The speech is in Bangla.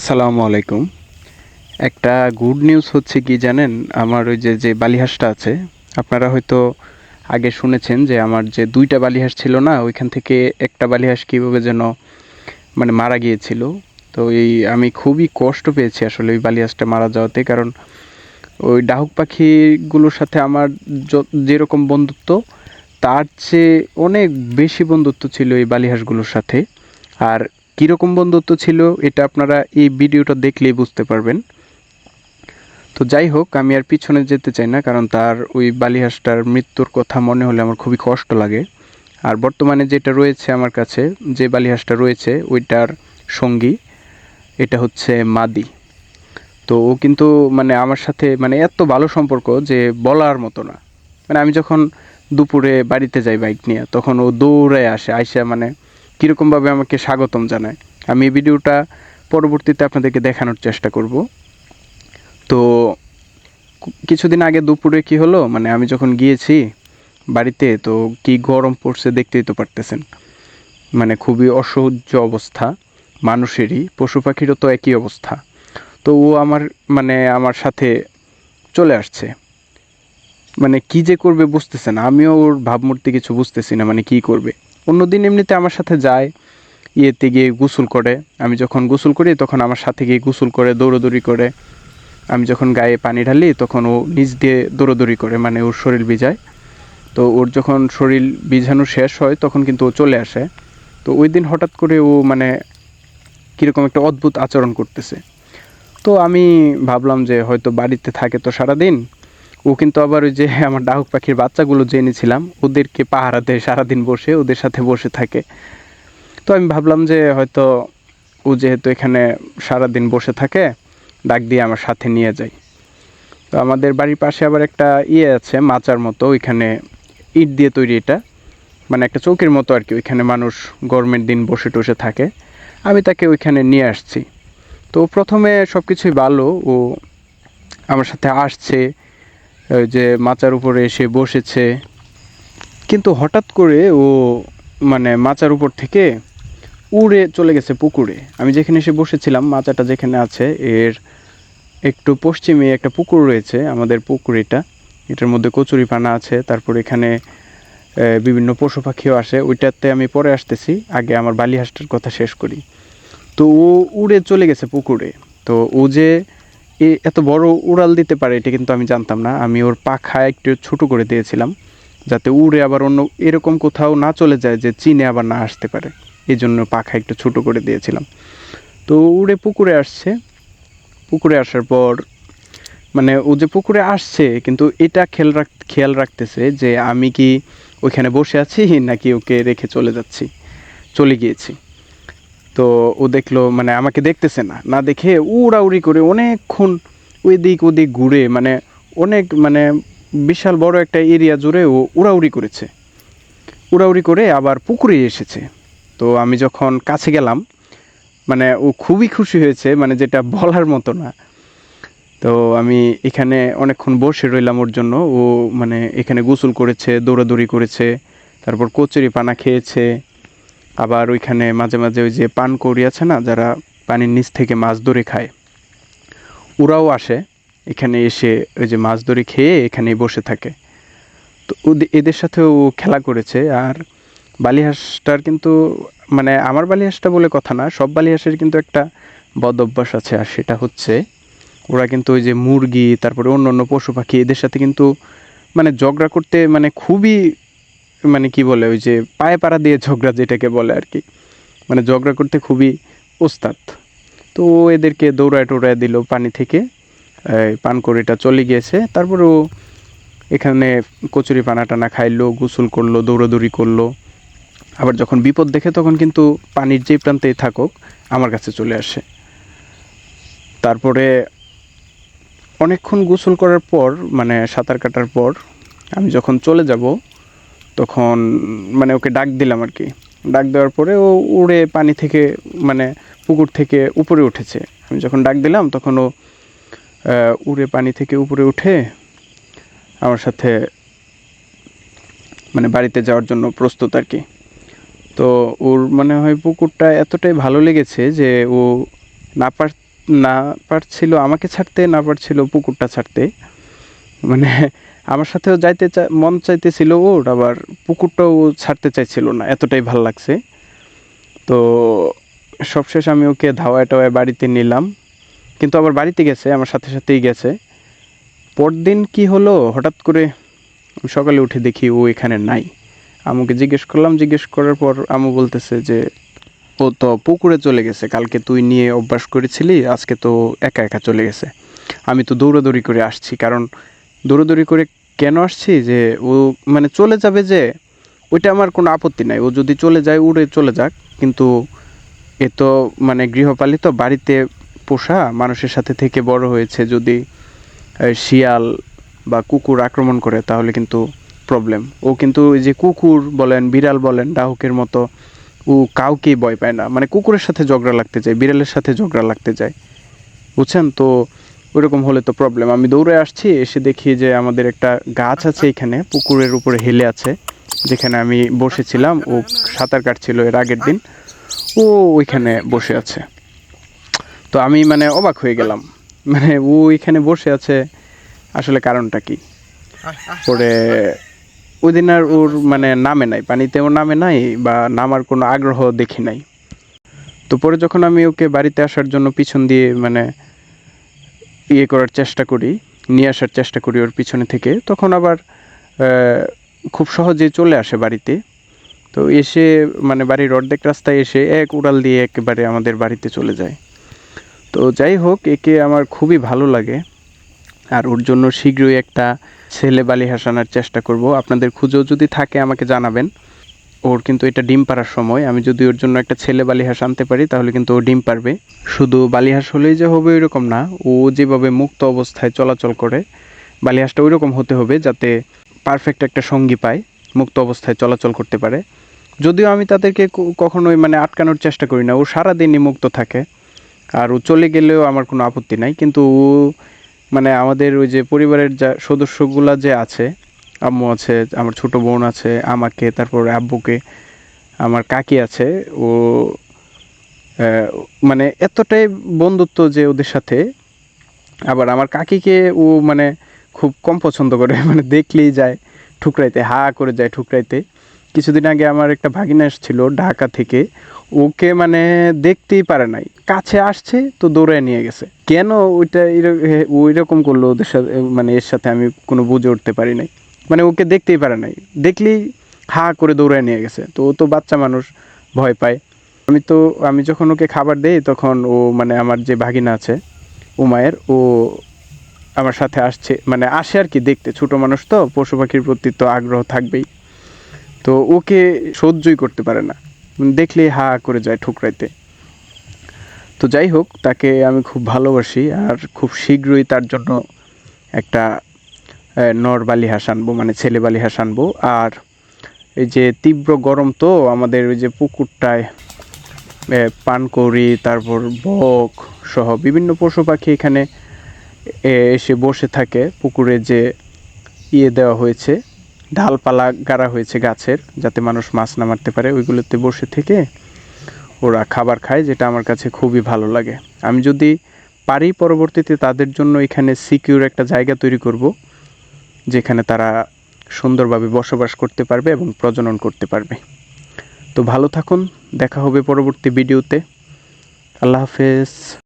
আসসালামু আলাইকুম। একটা গুড নিউজ হচ্ছে কি জানেন? আমার ওই যে যে বালিহাঁসটা আছে, আপনারা হয়তো আগে শুনেছেন যে আমার যে দুইটা বালিহাঁস ছিল না, ওইখান থেকে একটা বালিহাঁস কীভাবে যেন মানে মারা গিয়েছিল। তো এই আমি খুবই কষ্ট পেয়েছি আসলে ওই বালিহাঁসটা মারা যাওয়াতে, কারণ ওই ডাহুক পাখিগুলোর সাথে আমার যেরকম বন্ধুত্ব, তার চেয়ে অনেক বেশি বন্ধুত্ব ছিল এই বালিহাঁসগুলোর সাথে। আর কীরকম বন্ধুত্ব ছিল এটা আপনারা এই ভিডিওটা দেখলেই বুঝতে পারবেন। তো যাই হোক, আমি আর পিছনে যেতে চাই না, কারণ তার ওই বালিহাঁসটার মৃত্যুর কথা মনে হলে আমার খুবই কষ্ট লাগে। আর বর্তমানে যেটা রয়েছে আমার কাছে, যে বালিহাঁসটা রয়েছে, ওইটার সঙ্গী, এটা হচ্ছে মাদি। তো ও কিন্তু মানে আমার সাথে মানে এত ভালো সম্পর্ক যে বলার মতো না। মানে আমি যখন দুপুরে বাড়িতে যাই বাইক নিয়ে, তখন ও দৌড়ে আসে, আইসা মানে কীরকমভাবে আমাকে স্বাগতম জানায়। আমি এই ভিডিওটা পরবর্তীতে আপনাদেরকে দেখানোর চেষ্টা করব। তো কিছুদিন আগে দুপুরে কি হলো? মানে আমি যখন গিয়েছি বাড়িতে, তো কি গরম পড়ছে দেখতেই তো পারতেছেন। মানে খুবই অসহ্য অবস্থা, মানুষেরই, পশু পাখিরও তো একই অবস্থা। তো ও আমার মানে আমার সাথে চলে আসছে। মানে কি যে করবে বুঝতেছে না। আমিও ওর ভাবমূর্তি কিছু বুঝতেছি না মানে কি করবে। অন্যদিন এমনিতে আমার সাথে যায়, ইয়েতে গিয়ে গোসল করে। আমি যখন গোসল করি, তখন আমার সাথে গিয়ে গোসল করে, দৌড়োদৌড়ি করে। আমি যখন গায়ে পানি ঢালি, তখন ও নিচ দিয়ে দৌড়োদৌড়ি করে মানে ওর শরীর ভিজায়। তো ওর যখন শরীর ভিজানো শেষ হয়, তখন কিন্তু ও চলে আসে। তো ওই দিন হঠাৎ করে ও মানে কীরকম একটা অদ্ভুত আচরণ করতেছে। তো আমি ভাবলাম যে হয়তো বাড়িতে থাকে তো সারাদিন ও কিন্তু আবার ওই যে আমার ডাহুক পাখির বাচ্চাগুলো যে এনেছিলাম, ওদেরকে পাহারা দেয় সারাদিন বসে, ওদের সাথে বসে থাকে। তো আমি ভাবলাম যে হয়তো ও যেহেতু এখানে সারাদিন বসে থাকে, ডাক দিয়ে আমার সাথে নিয়ে যাই। তো আমাদের বাড়ির পাশে আবার একটা ইয়ে আছে, মাচার মতো, ওইখানে ইট দিয়ে তৈরি এটা। মানে একটা চৌকির মতো আর কি, ওইখানে মানুষ গরমের দিন বসে টসে থাকে। আমি তাকে ওইখানে নিয়ে আসছি। তো প্রথমে সব কিছুই ভালো, ও আমার সাথে আসছে যে মাচার উপরে এসে বসেছে। কিন্তু হঠাৎ করে ও মানে মাচার উপর থেকে উড়ে চলে গেছে পুকুরে। আমি যেখানে এসে বসেছিলাম, মাচাটা যেখানে আছে, এর একটু পশ্চিমে একটা পুকুর রয়েছে, আমাদের পুকুর এটা এটার মধ্যে কচুরি পানা আছে, তারপর এখানে বিভিন্ন পশু পাখিও আসে। ওইটাতে আমি পরে আসতেছি, আগে আমার বালিহাঁসটার কথা শেষ করি। তো ও উড়ে চলে গেছে পুকুরে। তো ও যে এত বড় উড়াল দিতে পারে এটা কিন্তু আমি জানতাম না। আমি ওর পাখা একটু ছোট করে দিয়েছিলাম, যাতে উড়ে আবার অন্য এরকম কোথাও না চলে যায় যে চীনে আবার না আসতে পারে। এই জন্য পাখা একটু ছোট করে দিয়েছিলাম। তো উড়ে পুকুরে আসছে। পুকুরে আসার পর মানে ও যে পুকুরে আসছে, কিন্তু এটা খেয়াল রাখ, খেয়াল রাখতেছে যে আমি কি ওইখানে বসে আছি নাকি ওকে রেখে চলে যাচ্ছি, চলে গিয়েছি। তো ও দেখল মানে আমাকে দেখতেছে না। না দেখে উড়াউড়ি করে অনেকক্ষণ ওই দিক ওদিক ঘুরে মানে অনেক মানে বিশাল বড় একটা এরিয়া জুড়ে ও উড়াউড়ি করেছে। উড়াউড়ি করে আবার পুকুরে এসেছে। তো আমি যখন কাছে গেলাম মানে ও খুবই খুশি হয়েছে মানে যেটা বলার মতো না। তো আমি এখানে অনেকক্ষণ বসে রইলাম ওর জন্য। ও মানে এখানে গোসল করেছে, দৌড়াদৌড়ি করেছে, তারপর কচুরি পানা খেয়েছে আবার ওইখানে মাঝে মাঝে ওই যে পান পানকৌড়ি আছে না, যারা পানির নিচ থেকে মাছ ধরে খায়, ওরাও আসে, এখানে এসে ওই যে মাছ ধরে খেয়ে এখানেই বসে থাকে। তো এদের সাথেও খেলা করেছে, আর বালিহাঁসটার কিন্তু মানে আমার বালিহাঁসটা বলে কথা না, সব বালিহাঁসের কিন্তু একটা বদ অভ্যাস আছে, আর সেটা হচ্ছে ওরা কিন্তু ওই যে মুরগি, তারপরে অন্য অন্য পশু পাখি, এদের সাথে কিন্তু মানে ঝগড়া করতে মানে খুবই মানে কি বলে, ওই যে পায়ে পাড়া দিয়ে ঝগড়া যেটাকে বলে আর কি। মানে ঝগড়া করতে খুবই ওস্তাদ। তো এদেরকে দৌড়ায় টোড়ায় দিল পানি থেকে, এই পানকড়িটা চলে গিয়েছে। তারপরে ও এখানে কচুরি পানা টানা খাইলো, গোসল করল, দৌড়াদৌড়ি করল। আবার যখন বিপদ দেখে তখন কিন্তু পানির যেই প্রান্তেই থাকুক, আমার কাছে চলে আসে। তারপরে অনেকক্ষণ গোসল করার পর মানে সাঁতার কাটার পর, আমি যখন চলে যাব তখন মানে ওকে ডাক দিলাম আর কি। ডাক দেওয়ার পরে ও উড়ে পানি থেকে মানে পুকুর থেকে উপরে উঠেছে। আমি যখন ডাক দিলাম তখন ও উড়ে পানি থেকে উপরে উঠে আমার সাথে মানে বাড়িতে যাওয়ার জন্য প্রস্তুত আর কি। তো ওর মনে হয় পুকুরটা এতটাই ভালো লেগেছে যে ও না পার, না পারছিল, আমাকে ছাড়তে না পারছিল পুকুরটা ছাড়তে। মানে আমার সাথেও যাইতে মন চাইতেছিল ওর, আবার পুকুরটাও ছাড়তে চাইছিল না, এতটাই ভালো লাগছে। তো সবশেষ আমি ওকে ধাওয়ায় টাওয়ায় বাড়িতে নিলাম। কিন্তু আবার বাড়িতে গেছে, আমার সাথে সাথেই গেছে। পরদিন কি হলো, হঠাৎ করে সকালে উঠে দেখি ও এখানে নাই। আমুকে জিজ্ঞেস করলাম, জিজ্ঞেস করার পর আমু বলতেছে যে, ও তো পুকুরে চলে গেছে, কালকে তুই নিয়ে অভ্যাস করেছিলি, আজকে তো একা একা চলে গেছে। আমি তো দৌড়াদৌড়ি করে আসছি, কারণ দৌড়াদৌড়ি করে কেন আসছি যে ও মানে চলে যাবে যে, ওইটা আমার কোনো আপত্তি নাই। ও যদি চলে যায়, উড়ে চলে যাক। কিন্তু এ তো মানে গৃহপালিত বাড়িতে পোষা মানুষের সাথে থেকে বড় হয়েছে। যদি শিয়াল বা কুকুর আক্রমণ করে, তাহলে কিন্তু প্রবলেম ও কিন্তু ওই যে কুকুর বলেন, বিড়াল বলেন, ডাহুকের মতো ও কাউকেই ভয় পায় না। মানে কুকুরের সাথে ঝগড়া লাগতে যায় বিড়ালের সাথে ঝগড়া লাগতে যায় বুঝছেন? তো ওইরকম হলে তো প্রবলেম আমি দৌড়ে আসছি, এসে দেখি যে আমাদের একটা গাছ আছে এখানে, পুকুরের উপরে হেলে আছে, যেখানে আমি বসেছিলাম। ও সাঁতার কাটছিল এর আগের দিন। ও ওইখানে বসে আছে। তো আমি মানে অবাক হয়ে গেলাম। মানে ও এখানে বসে আছে, আসলে কারণটা কি? পরে ওই দিন আর ওর মানে নামে নাই পানিতে পানিতেও নামে নাই বা নামার কোনো আগ্রহ দেখি নাই। তো পরে যখন আমি ওকে বাড়িতে আসার জন্য পিছন দিয়ে মানে ইয়ে করার চেষ্টা করি, নিয়ে আসার চেষ্টা করি ওর পিছনে থেকে। তখন আবার খুব সহজেই চলে আসে বাড়িতে। তো এসে মানে বাড়ির অর্ধেক রাস্তায় এসে এক উড়াল দিয়ে একেবারে আমাদের বাড়িতে চলে যায়। তো যাই হোক, একে আমার খুবই ভালো লাগে। আর ওর জন্য শীঘ্রই একটা ছেলে বালি হাসানোর চেষ্টা করব। আপনাদের খুঁজেও যদি থাকে, আমাকে জানাবেন। ওর কিন্তু এটা ডিম পাড়ার সময়। আমি যদি ওর জন্য একটা ছেলে বালিহাঁস আনতে পারি, তাহলে কিন্তু ও ডিম পারবে শুধু বালিহাঁস হলেই যে হবে এরকম না। ও যেভাবে মুক্ত অবস্থায় চলাচল করে, বালিহাঁসটা ওই রকম হতে হবে যাতে পারফেক্ট একটা সঙ্গী পায়, মুক্ত অবস্থায় চলাচল করতে পারে। যদিও আমি তাদেরকে কখনোই মানে আটকানোর চেষ্টা করি না। ও সারাদিনই মুক্ত থাকে। আর ও চলে গেলেও আমার কোনো আপত্তি নাই। কিন্তু ও মানে আমাদের ওই যে পরিবারের যা সদস্যগুলা যে আছে আম্মু আছে, আমার ছোট বোন আছে, আমাকে, তারপর আব্বুকে, আমার কাকি আছে, ও মানে এতটাই বন্ধুত্ব যে ওদের সাথে, আবার আমার কাকিকে ও মানে খুব কম পছন্দ করে মানে দেখলেই যায়, ঠুকরাইতে, হা করে যায় ঠুকরাইতে। কিছুদিন আগে আমার একটা ভাগিনা ছিল ঢাকা থেকে, ওকে মানে দেখতেই পারে নাই। কাছে আসছে, তো দৌড়ায় নিয়ে গেছে। কেন ওইটা এর- এ- ও এরকম করল ওদের সাথে মানে এর সাথে আমি কোনো বুঝে উঠতে পারি নাই। মানে ওকে দেখতেই পারে নাই। দেখলেই হা করে দৌড়ায় নিয়ে গেছে। তো ও তো বাচ্চা মানুষ, ভয় পায়। আমি তো, আমি যখন ওকে খাবার দেই, তখন ও মানে আমার যে ভাগিনা আছে উমায়ের ও আমার সাথে আসছে। মানে আসে আর কি দেখতে। ছোট মানুষ তো, পশু পাখির প্রতি তো আগ্রহ থাকবেই। তো ওকে সহ্যই করতে পারে না। দেখলেই হা করে যায় ঠুকরাইতে। তো যাই হোক, তাকে আমি খুব ভালোবাসি আর খুব শীঘ্রই তার জন্য একটা নর বালি হাঁস আনব মানে ছেলে বালি হাঁস আনব আর এই যে তীব্র গরম তো, আমাদের ওই যে পুকুরটায় পানকৌড়ি, তারপর বক সহ বিভিন্ন পশু পাখি এখানে এসে বসে থাকে। পুকুরে যে ইয়ে দেওয়া হয়েছে ঢালপালা গাড়া হয়েছে গাছের, যাতে মানুষ মাছ না মারতে পারে, ওইগুলোতে বসে থেকে ওরা খাবার খায়, যেটা আমার কাছে খুবই ভালো লাগে। আমি যদি পারি পরবর্তীতে তাদের জন্য এখানে সিকিউর একটা জায়গা তৈরি করব। যেখানে তারা সুন্দরভাবে বসবাস করতে পারবে এবং প্রজনন করতে পারবে। তো ভালো থাকুন, দেখা হবে পরবর্তী ভিডিওতে। আল্লাহ হাফেজ।